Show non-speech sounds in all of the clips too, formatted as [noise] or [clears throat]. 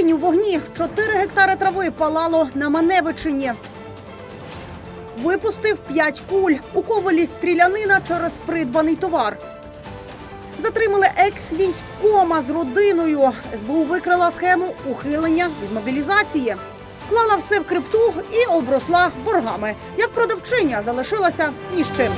Волині у вогні 4 гектари трави палало на Маневичині. Випустив 5 куль. У ковалі стрілянина через придбаний товар. Затримали екс-військома з родиною. СБУ викрила схему ухилення від мобілізації. Вклала все в крипту і обросла боргами. Як продавчиня залишилася ні з чим.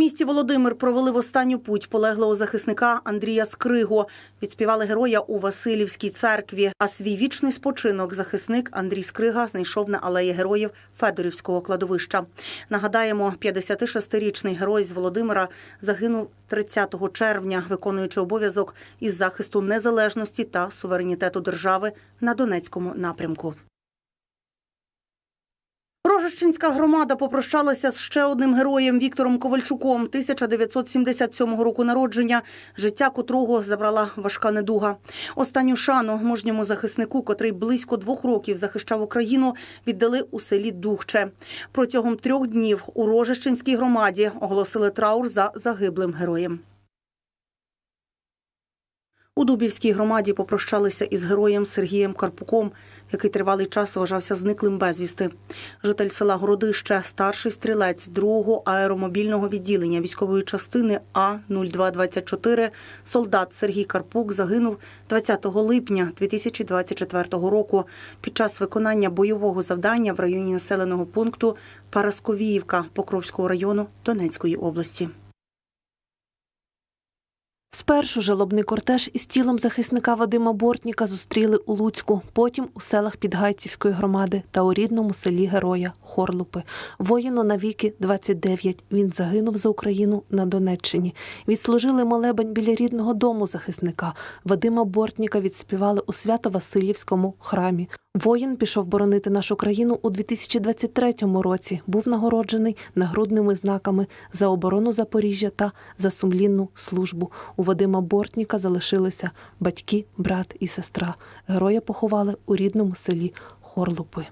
Місті Володимир провели в останню путь полеглого захисника Андрія Скригу. Відспівали героя у Васильівській церкві. А свій вічний спочинок захисник Андрій Скрига знайшов на алеї героїв Федорівського кладовища. Нагадаємо, 56-річний герой з Володимира загинув 30 червня, виконуючи обов'язок із захисту незалежності та суверенітету держави на Донецькому напрямку. Рожищенська громада попрощалася з ще одним героєм Віктором Ковальчуком, 1977 року народження, життя котрого забрала важка недуга. Останню шану мужньому захиснику, котрий близько двох років захищав Україну, віддали у селі Духче. Протягом трьох днів у Рожищенській громаді оголосили траур за загиблим героєм. У Дубівській громаді попрощалися із героєм Сергієм Карпуком, який тривалий час вважався зниклим безвісти. Житель села Городище, старший стрілець другого аеромобільного відділення військової частини А-0224, солдат Сергій Карпук загинув 20 липня 2024 року під час виконання бойового завдання в районі населеного пункту Парасковіївка Покровського району Донецької області. Спершу жалобний кортеж із тілом захисника Вадима Бортніка зустріли у Луцьку, потім у селах Підгайцівської громади та у рідному селі Героя Хорлупи. Воїну на віки 29. Він загинув за Україну на Донеччині. Відслужили молебень біля рідного дому захисника. Вадима Бортніка відспівали у Свято-Василівському храмі. Воїн пішов боронити нашу країну у 2023 році. Був нагороджений нагрудними знаками за оборону Запоріжжя та за сумлінну службу. У Вадима Бортніка залишилися батьки, брат і сестра. Героя поховали у рідному селі Хорлупи.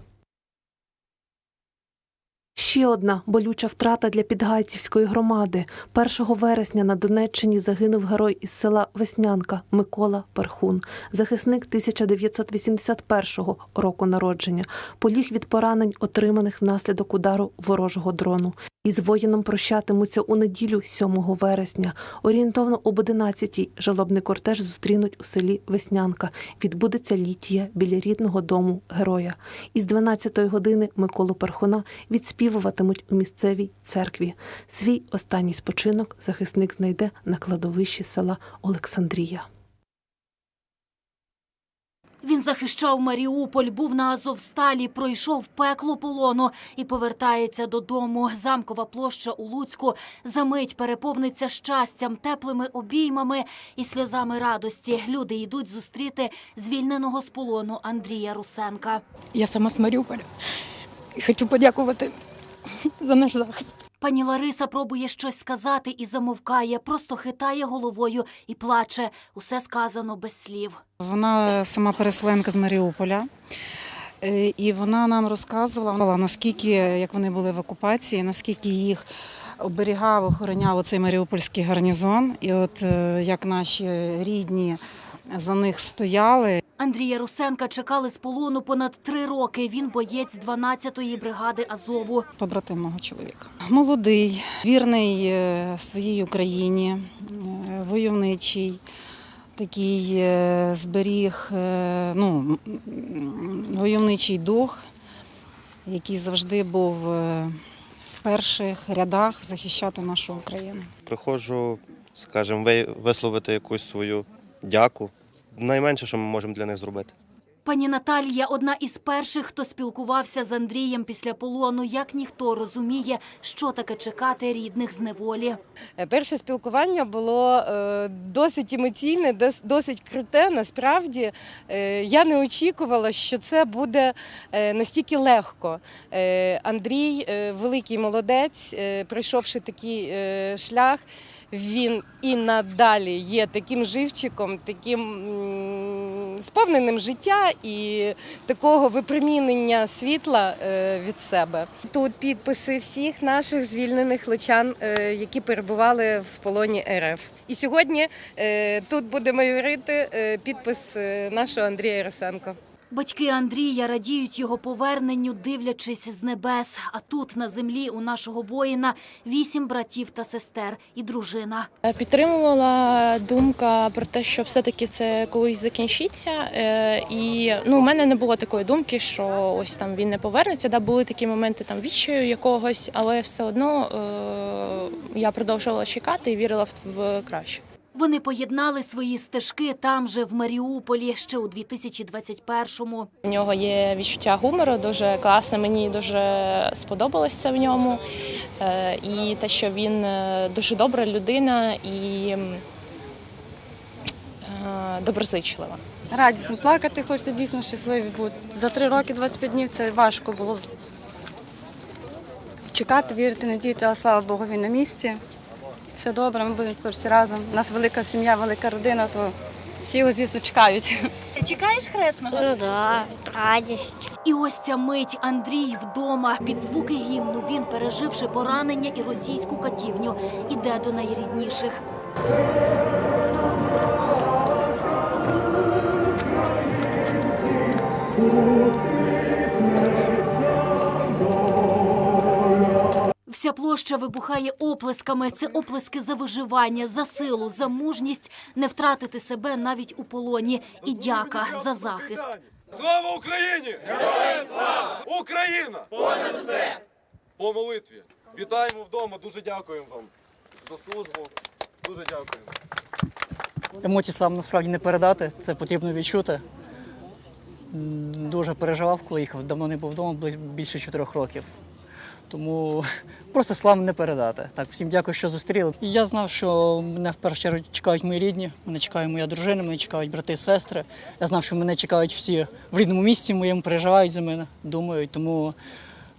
Ще одна болюча втрата для підгайцівської громади. 1 вересня на Донеччині загинув герой із села Веснянка Микола Перхун, захисник 1981 року народження. Поліг від поранень, отриманих внаслідок удару ворожого дрону. Із воїном прощатимуться у неділю 7 вересня. Орієнтовно об 11-й жалобний кортеж зустрінуть у селі Веснянка. Відбудеться літія біля рідного дому героя. Із 12-ї години Миколу Перхуна відспівуватимуть у місцевій церкві. Свій останній спочинок захисник знайде на кладовищі села Олександрія. Він захищав Маріуполь, був на Азовсталі, пройшов пекло полону і повертається додому. Замкова площа у Луцьку за мить переповниться щастям, теплими обіймами і сльозами радості. Люди йдуть зустріти звільненого з полону Андрія Русенка. Я сама з Маріуполя. І хочу подякувати за наш захист. Пані Лариса пробує щось сказати і замовкає, просто хитає головою і плаче. Усе сказано без слів. Вона сама переселенка з Маріуполя. Е, І вона нам розказувала, наскільки, як вони були в окупації, наскільки їх оберігав, охороняв оцей маріупольський гарнізон. І от е, як наші рідні за них стояли. Андрія Русенка чекали з полону понад три роки. Він боєць 12-ї бригади Азову. побратим мого чоловіка. Молодий, вірний е, своїй Україні, е, войовничий, такий е, зберіг ну, войовничий дух, який завжди був в перших рядах захищати нашу Україну. Приходжу, скажімо, ви- висловити якусь свою дяку. Найменше, що ми можемо для них зробити. Пані Наталія одна із перших, хто спілкувався з Андрієм після полону. Як ніхто розуміє, що таке чекати рідних з неволі. Е, Перше спілкування було е, досить емоційне, дос- досить круте. Насправді е, я не очікувала, що це буде настільки легко. Андрій, великий молодець, пройшовши такий шлях, він і надалі є таким живчиком, таким сповненим життя і такого випромінення світла е, від себе. Тут підписи всіх наших звільнених лучан, е, які перебували в полоні РФ. І сьогодні е, тут буде майорити підпис нашого Андрія Яросенко. Батьки Андрія радіють його поверненню, дивлячись з небес. А тут на землі у нашого воїна вісім братів та сестер і дружина. Е, Підтримувала думка про те, що все-таки це колись закінчиться. Е, І ну, у мене не було такої думки, що ось там він не повернеться. Да, були такі моменти там відчаю якогось, але все одно е, я продовжувала чекати і вірила в, в краще. Вони поєднали свої стежки там же в Маріуполі ще у 2021-му. У нього є відчуття гумору, дуже класне. Мені дуже сподобалось це в ньому. Е, І те, що він е, дуже добра людина і е, доброзичлива. Радісно плакати, хочеться дійсно щасливі бути. За три роки 25 днів це важко було. Чекати, вірити, надіяти, але слава Богу, він на місці. Все добре, ми будемо тепер всі разом. У нас велика сім'я, велика родина, то всі його, звісно, чекають. Ти Чекаєш хресного? Ну да, радість. І ось ця мить Андрій вдома. Під звуки гімну він, переживши поранення і російську катівню, іде до найрідніших. Вся площа вибухає оплесками. Це оплески за виживання, за силу, за мужність не втратити себе навіть у полоні. І дяка за захист. Слава Україні! Героям слава! Україна! Понад усе! По молитві. Вітаємо вдома, дуже дякуємо вам за службу. Дуже дякуємо. Емоцій слав насправді не передати, це потрібно відчути. Дуже переживав, коли їхав. Давно не був вдома, більше чотирьох років. Тому [laughs] просто слав не передати. Так, всім дякую, що зустріли. І я знав, що мене в першу чергу чекають мої рідні, мене чекає моя дружина, мене чекають брати і сестри. Я знав, що мене чекають всі в рідному місці моєму, переживають за мене, думають, тому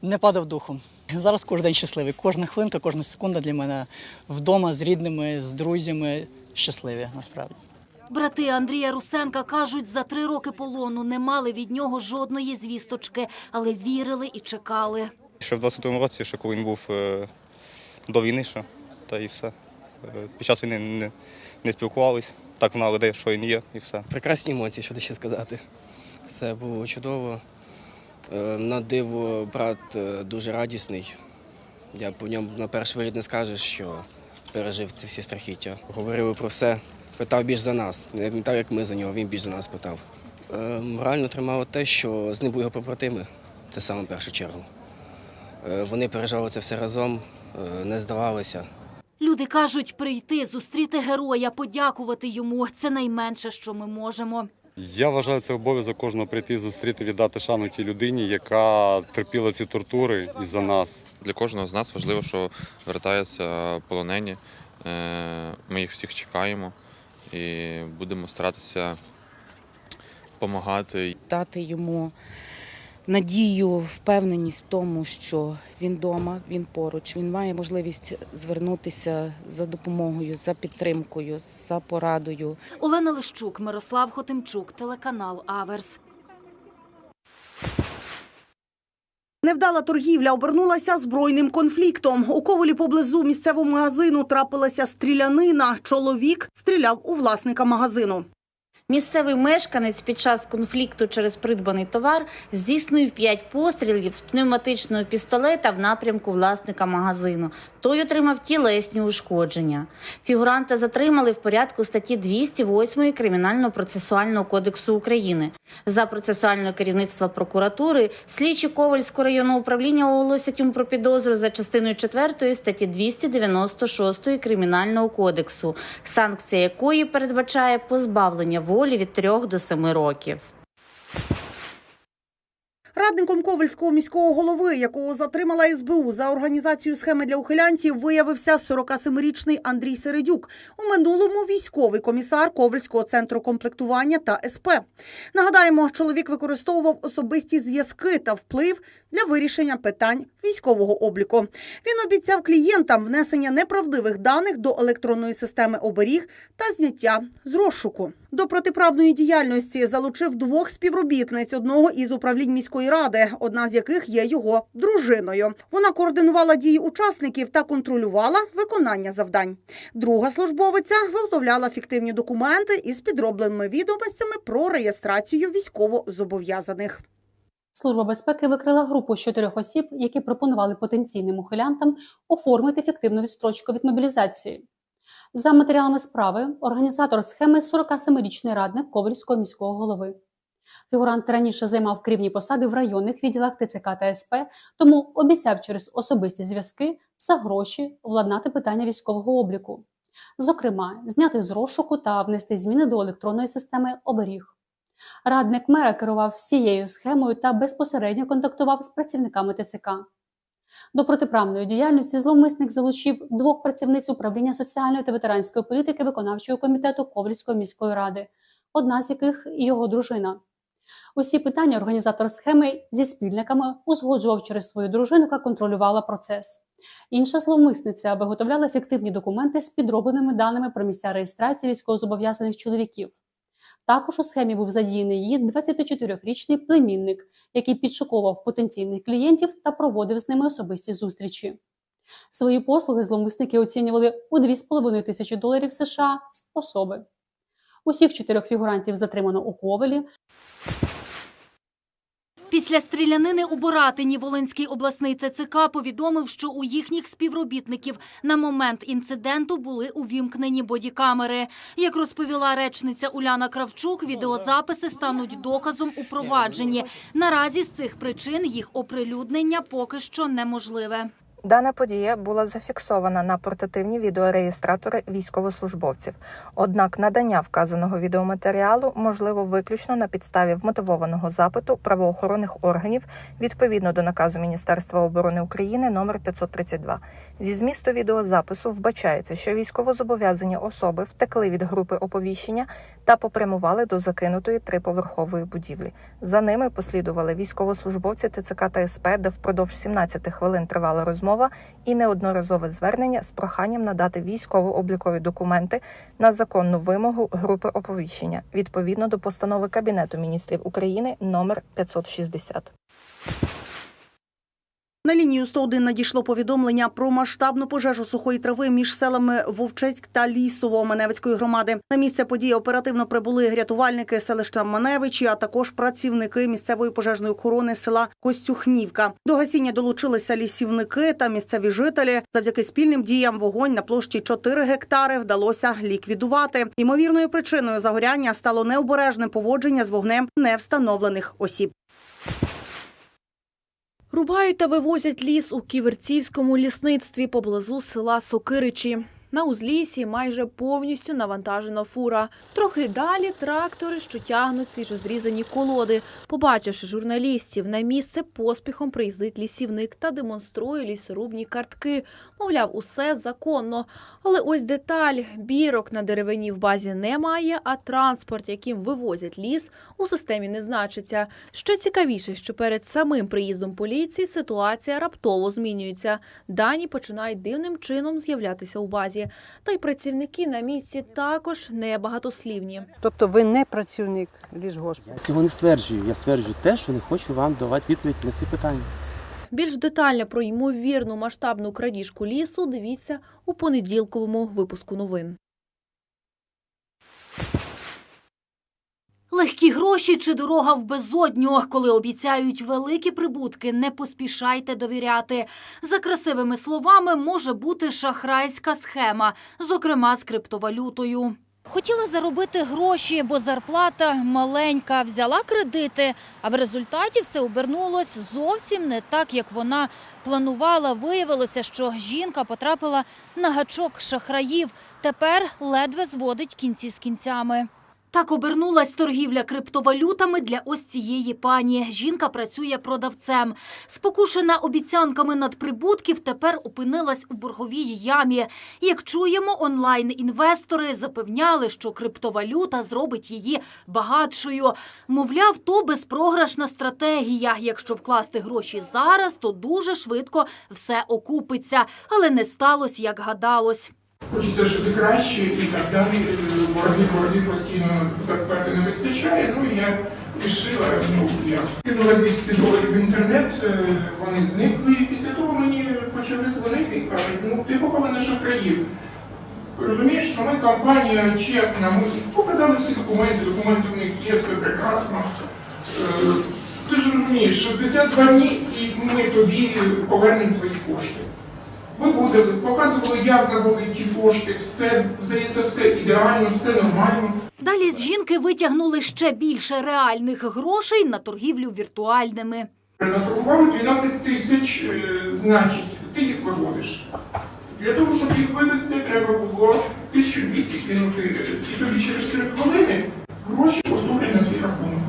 не падав духом. Зараз кожен день щасливий. Кожна хвилинка, кожна секунда для мене вдома з рідними, з друзями щасливі насправді. Брати Андрія Русенка кажуть, за три роки полону не мали від нього жодної звісточки, але вірили і чекали. Ще в 22-му році, ще коли він був е, до війни, ще, та і все. Е, Під час війни не, не спілкувались, так знали, де що він є, і все. Прекрасні емоції, що ще сказати. Все було чудово. Е, На диво брат дуже радісний. Я по ньому на перший вигляд не скажеш, що пережив ці всі страхіття. Говорили про все, питав більш за нас. Не так, як ми за нього, він більш за нас питав. Морально тримало те, що з ним були його побратими. Це саме першу чергу. Е, Вони переживали це все разом, е, не здавалися. Люди кажуть, прийти, зустріти героя, подякувати йому – це найменше, що ми можемо. Я вважаю, це обов'язок кожного прийти, зустріти, віддати шану тій людині, яка терпіла ці тортури із-за нас. Для кожного з нас важливо, що вертаються полонені. Е, Ми їх всіх чекаємо і будемо старатися допомагати. Дати йому надію, впевненість в тому, що він вдома, він поруч, він має можливість звернутися за допомогою, за підтримкою, за порадою. Олена Лищук, Мирослав Хотимчук, телеканал Аверс. Невдала торгівля обернулася збройним конфліктом. У Ковелі поблизу місцевого магазину трапилася стрілянина. Чоловік стріляв у власника магазину. Місцевий мешканець під час конфлікту через придбаний товар здійснив п'ять пострілів з пневматичного пістолета в напрямку власника магазину. Той отримав тілесні ушкодження. Фігуранта затримали в порядку статті 208 Кримінально-процесуального кодексу України. За процесуального керівництва прокуратури слідчі Ковальського районного управління оголосять йому про підозру за частиною 4 статті 296 Кримінального кодексу, санкція якої передбачає позбавлення волі від 3 до 7 років. Радником Ковельського міського голови, якого затримала СБУ за організацію схеми для ухилянтів, виявився 47-річний Андрій Середюк. У минулому військовий комісар Ковельського центру комплектування та СП. Нагадаємо, чоловік використовував особисті зв'язки та вплив для вирішення питань військового обліку. Він обіцяв клієнтам внесення неправдивих даних до електронної системи оберіг та зняття з розшуку. До протиправної діяльності залучив двох співробітниць одного із управлінь міської ради, одна з яких є його дружиною. Вона координувала дії учасників та контролювала виконання завдань. Друга службовиця виготовляла фіктивні документи із підробленими відомостями про реєстрацію військовозобов'язаних. Служба безпеки викрила групу з чотирьох осіб, які пропонували потенційним ухилянтам оформити фіктивну відстрочку від мобілізації. За матеріалами справи, організатор схеми 47-річний радник Ковальського міського голови. Фігурант раніше займав керівні посади в районних відділах ТЦК та СП, тому обіцяв через особисті зв'язки за гроші владнати питання військового обліку. Зокрема, зняти з розшуку та внести зміни до електронної системи оберіг. Радник мера керував всією схемою та безпосередньо контактував з працівниками ТЦК. До протиправної діяльності зловмисник залучив двох працівниць управління соціальної та ветеранської політики виконавчого комітету Ковальської міської ради, одна з яких його дружина. Усі питання організатор схеми зі спільниками узгоджував через свою дружину, яка контролювала процес. Інша зловмисниця виготовляла ефективні документи з підробленими даними про місця реєстрації військовозобов'язаних чоловіків. Також у схемі був задіяний її 24-річний племінник, який підшуковував потенційних клієнтів та проводив з ними особисті зустрічі. Свої послуги зловмисники оцінювали у 2,5 тисячі доларів США з особи. Усіх чотирьох фігурантів затримано у Ковелі. Після стрілянини у Боратині Волинський обласний ТЦК повідомив, що у їхніх співробітників на момент інциденту були увімкнені бодікамери. Як розповіла речниця Уляна Кравчук, відеозаписи стануть доказом у провадженні. Наразі з цих причин їх оприлюднення поки що неможливе. Дана подія була зафіксована на портативні відеореєстратори військовослужбовців. Однак надання вказаного відеоматеріалу можливо виключно на підставі вмотивованого запиту правоохоронних органів відповідно до наказу Міністерства оборони України номер 532. Зі змісту відеозапису вбачається, що військовозобов'язані особи втекли від групи оповіщення та попрямували до закинутої триповерхової будівлі. За ними послідували військовослужбовці ТЦК та СП, де впродовж 17 хвилин тривала розмова і неодноразове звернення з проханням надати військово-облікові документи на законну вимогу групи оповіщення відповідно до постанови Кабінету міністрів України номер 560. На лінію 101 надійшло повідомлення про масштабну пожежу сухої трави між селами Вовчецьк та Лісово Маневицької громади. На місце події оперативно прибули рятувальники селища Маневичі, а також працівники місцевої пожежної охорони села Костюхнівка. До гасіння долучилися лісівники та місцеві жителі. Завдяки спільним діям вогонь на площі 4 гектари вдалося ліквідувати. Ймовірною причиною загоряння стало необережне поводження з вогнем невстановлених осіб. Рубають та вивозять ліс у Ківерцівському лісництві поблизу села Сокиричі. На узліссі майже повністю навантажена фура. Трохи далі трактори, що тягнуть свіжозрізані колоди. Побачивши журналістів, на місце поспіхом приїздить лісівник та демонструє лісорубні картки. Мовляв, усе законно. Але ось деталь: бірок на деревині в базі немає, а транспорт, яким вивозять ліс, у системі не значиться. Що цікавіше, що перед самим приїздом поліції ситуація раптово змінюється. Дані починають дивним чином з'являтися у базі. Та й працівники на місці також небагатослівні. Тобто ви не працівник лісгоспу? Я цього не стверджую. Я стверджую те, що не хочу вам давати відповідь на ці питання. Більш детально про ймовірну масштабну крадіжку лісу дивіться у понеділковому випуску новин. Легкі гроші чи дорога в безодню, коли обіцяють великі прибутки, не поспішайте довіряти. За красивими словами може бути шахрайська схема, зокрема з криптовалютою. Хотіла заробити гроші, бо зарплата маленька. Взяла кредити, а в результаті все обернулось зовсім не так, як вона планувала. Виявилося, що жінка потрапила на гачок шахраїв. Тепер ледве зводить кінці з кінцями. Так обернулась торгівля криптовалютами для ось цієї пані. Жінка працює продавцем. Спокушена обіцянками надприбутків, тепер опинилась у борговій ямі. Як чуємо, онлайн-інвестори запевняли, що криптовалюта зробить її багатшою. Мовляв, то безпрограшна стратегія. Якщо вкласти гроші зараз, то дуже швидко все окупиться. Але не сталося, як гадалось. Хочеться жити краще і так далі. Борги, борги постійно зарплати не вистачає. Ну і я вирішила, ну я кинула 200 доларів в інтернет, е, вони зникли. І після того мені почали дзвонити і кажуть, ну ти похована шахраїв. Розумієш, що ми компанія чесна, ми показали всі документи, документи в них є, все прекрасно. Е, Ти ж розумієш, 62 дні і ми тобі повернемо твої кошти. Виводили, показували, як заводить ті кошти, все, здається, все ідеально, все нормально. Далі з жінки витягнули ще більше реальних грошей на торгівлю віртуальними. Наторгували 12 тисяч, е, значить, ти їх виводиш. Для того, щоб їх вивезти, треба було 1200 кинути, і тобі через 3 хвилини гроші поступлять на твій рахунок.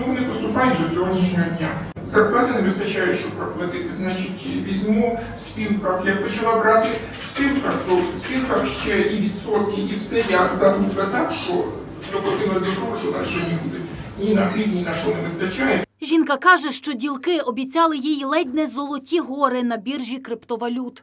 Ну, вони поступають до сьогоднішнього дня. Зарплати не вистачає, щоб проплатити. Значить, візьму в спілках. Я почала брати в спілках, то в спілках ще і відсотки, і все. Я загрузла так, що доплатила до того, що нікуди. Ні на хліб, ні на що не вистачає. Жінка каже, що ділки обіцяли їй ледь не золоті гори на біржі криптовалют.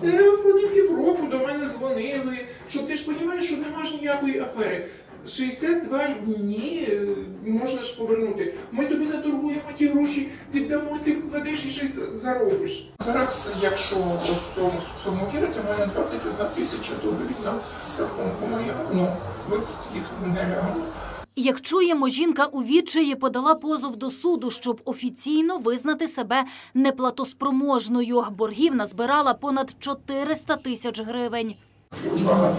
Це вони півроку до мене дзвонили, що ти ж розумієш, що нема ж ніякої афери. 62 дні е, можна ж повернути. Ми тобі наторгуємо ті гроші, віддамо, ти вкладеш і щось заробиш. Зараз, якщо в тому всьому вірити, в мене 21 тисяча доларів на рахунку моєму. Ну, вивести їх нереально. Як чуємо, жінка у відчаї подала позов до суду, щоб офіційно визнати себе неплатоспроможною. Боргів назбирала понад 400 тисяч гривень. Багато.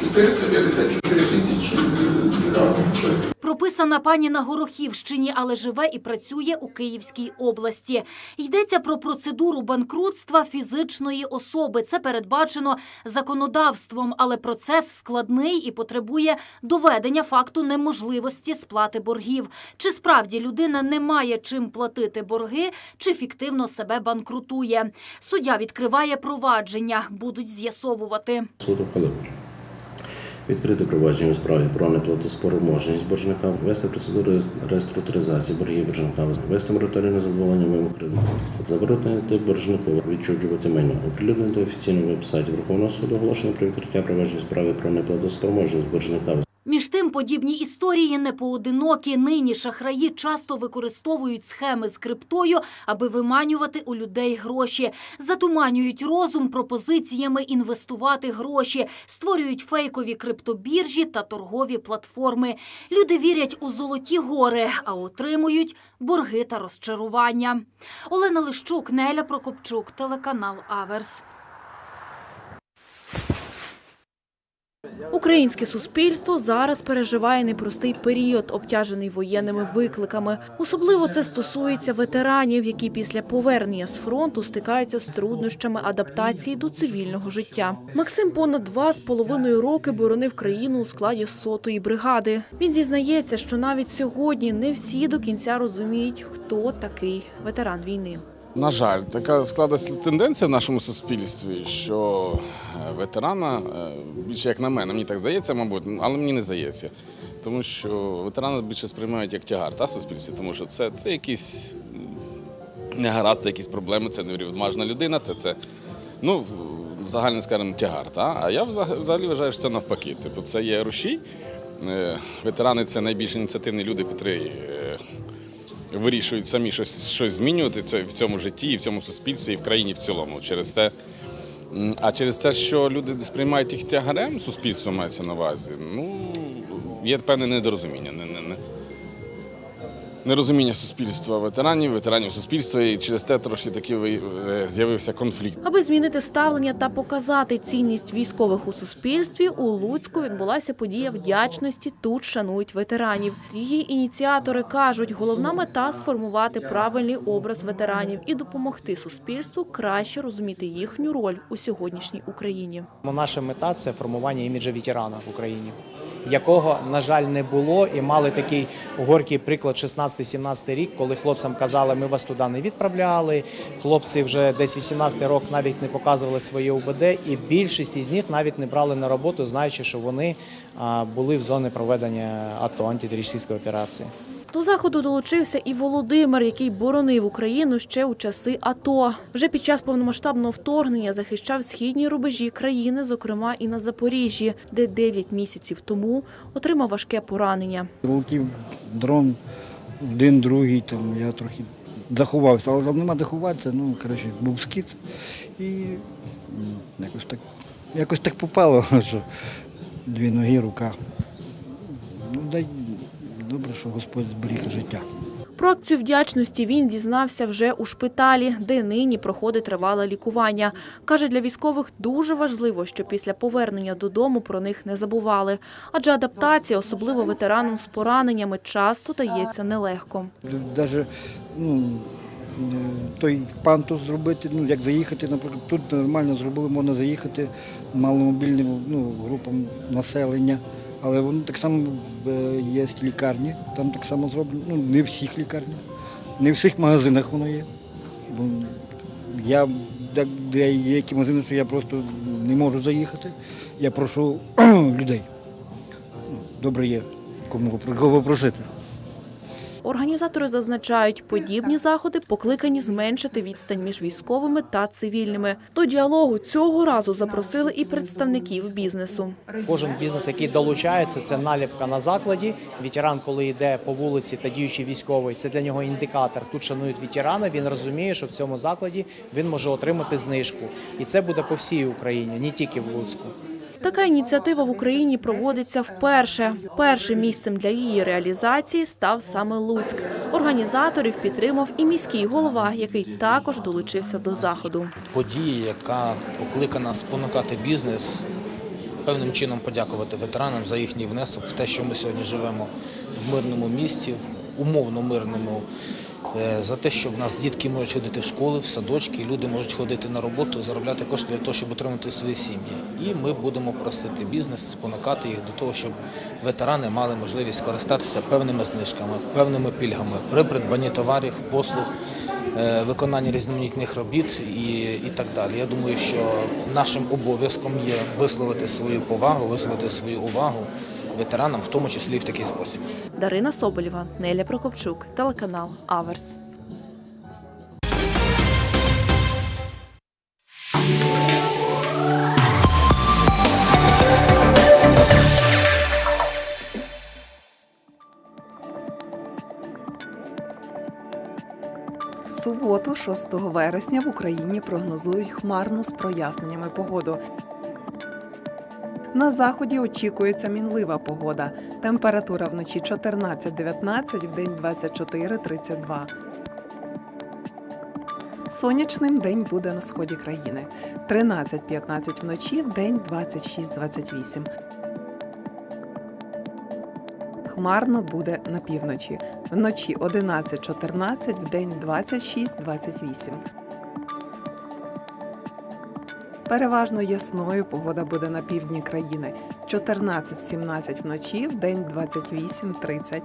454 тисячі е, разом. Прописана пані на Горохівщині, але живе і працює у Київській області. Йдеться про процедуру банкрутства фізичної особи. Це передбачено законодавством, але процес складний і потребує доведення факту неможливості сплати боргів. Чи справді людина не має чим платити борги, чи фіктивно себе банкрутує. Суддя відкриває провадження, будуть з'ясовувати. Відкрити провадження у справі про неплатоспроможність боржника, вести процедуру реструктуризації боргів боржника, вести мораторій на задоволення вимог кредиту, заборонити боржнику відчужувати майно, оприлюднити офіційно веб-сайті Верховного суду оголошення про відкриття провадження у справі про неплатоспроможність боржника. Між тим, подібні історії не поодинокі. Нині шахраї часто використовують схеми з криптою, аби виманювати у людей гроші. Затуманюють розум пропозиціями інвестувати гроші, створюють фейкові криптобіржі та торгові платформи. Люди вірять у золоті гори, а отримують борги та розчарування. Олена Лищук, Неля Прокопчук, телеканал Аверс. Українське суспільство зараз переживає непростий період, обтяжений воєнними викликами. Особливо це стосується ветеранів, які після повернення з фронту стикаються з труднощами адаптації до цивільного життя. Максим понад два з половиною роки боронив країну у складі сотої бригади. Він зізнається, що навіть сьогодні не всі до кінця розуміють, хто такий ветеран війни. На жаль, така складається тенденція в нашому суспільстві, що е, ветерана, е, більше як на мене, мені так здається, мабуть, але мені не здається. Тому що ветерана більше сприймають як тягар та, суспільстві, тому що це, це якісь негаразд, це якісь проблеми, це неврівмажна людина, це, це ну, загально скажемо, тягар. Та? А я взагалі вважаю, що це навпаки. Типу, це є рушій. Е, Ветерани це найбільш ініціативні люди, котрі вирішують самі щось, щось змінювати в цьому- житті, і в цьому суспільстві, і в країні в цілому. Через те, а через те, що люди сприймають їх тягарем, суспільство мається на увазі, ну, є певне недорозуміння. Не, не, не. нерозуміння суспільства ветеранів, ветеранів суспільства, і через те трошки такий ви- е, з'явився конфлікт. Аби змінити ставлення та показати цінність військових у суспільстві, у Луцьку відбулася подія вдячності. Тут шанують ветеранів. Її ініціатори кажуть, головна мета сформувати правильний образ ветеранів і допомогти суспільству краще розуміти їхню роль у сьогоднішній Україні. Наша мета це формування іміджа ветерана в Україні, якого, на жаль, не було, і мали такий горький приклад 16-17 рік, коли хлопцям казали, ми вас туди не відправляли. Хлопці вже десь 18 рок навіть не показували своє УБД, і більшість із них навіть не брали на роботу, знаючи, що вони були в зоні проведення АТО антитерористичної операції. До заходу долучився і Володимир, який боронив Україну ще у часи АТО. Вже під час повномасштабного вторгнення захищав східні рубежі країни, зокрема і на Запоріжжі, де 9 місяців тому отримав важке поранення. Летів дрон, один, другий, там я трохи заховався, але там нема де ховатися, ну, коротше, був скіт і якось так, якось так попало, [laughs] що дві ноги, рука. Ну, дай добре, що Господь зберіг життя. Про акцію вдячності він дізнався вже у шпиталі, де нині проходить тривале лікування. Каже, для військових дуже важливо, що після повернення додому про них не забували. Адже адаптація, особливо ветеранам з пораненнями, часто дається нелегко. Навіть ну, той пантус зробити, ну як заїхати, наприклад, тут нормально зробили, можна заїхати маломобільним ну, групам населення. Але воно так само є є лікарні, там так само зроблено. Ну, не в всіх лікарнях, не в всіх магазинах воно є. Бо я де, магазини, що я просто не можу заїхати. Я прошу [clears throat] людей. Ну, Добре є, кому попросити. Організатори зазначають, подібні заходи покликані зменшити відстань між військовими та цивільними. До діалогу цього разу запросили і представників бізнесу. Кожен бізнес, який долучається, це наліпка на закладі. Ветеран, коли йде по вулиці та діючий військовий, це для нього індикатор. Тут шанують ветерана. Він розуміє, що в цьому закладі він може отримати знижку, і це буде по всій Україні, не тільки в Луцьку. Така ініціатива в Україні проводиться вперше. Першим місцем для її реалізації став саме Луцьк. Організаторів підтримав і міський голова, який також долучився до заходу. події, яка покликана спонукати бізнес, певним чином подякувати ветеранам за їхній внесок в те, що ми сьогодні живемо в мирному місті, в умовно мирному, за те, що в нас дітки можуть ходити в школи, в садочки, люди можуть ходити на роботу, заробляти кошти для того, щоб отримати свої сім'ї. І ми будемо просити бізнес, спонукати їх до того, щоб ветерани мали можливість скористатися певними знижками, певними пільгами при придбанні товарів, послуг е, виконання різноманітних робіт і, і так далі. Я думаю, що нашим обов'язком є висловити свою повагу, висловити свою увагу ветеранам, в тому числі і в такий спосіб. Дарина Соболєва, Неля Прокопчук, телеканал Аверс. В суботу, 6 вересня, в Україні прогнозують хмарну з проясненнями погоду. На заході очікується мінлива погода. Температура вночі 14-19, вдень 24-32. Сонячним день буде на сході країни. 13-15 вночі, вдень 26-28. Хмарно буде на півночі. Вночі 11-14, вдень 26-28. Переважно ясною погода буде на півдні країни. 14-17 вночі, в день 28-30.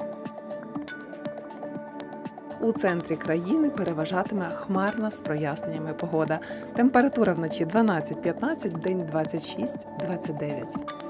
У центрі країни переважатиме хмарна з проясненнями погода. Температура вночі 12-15, вдень 26-29.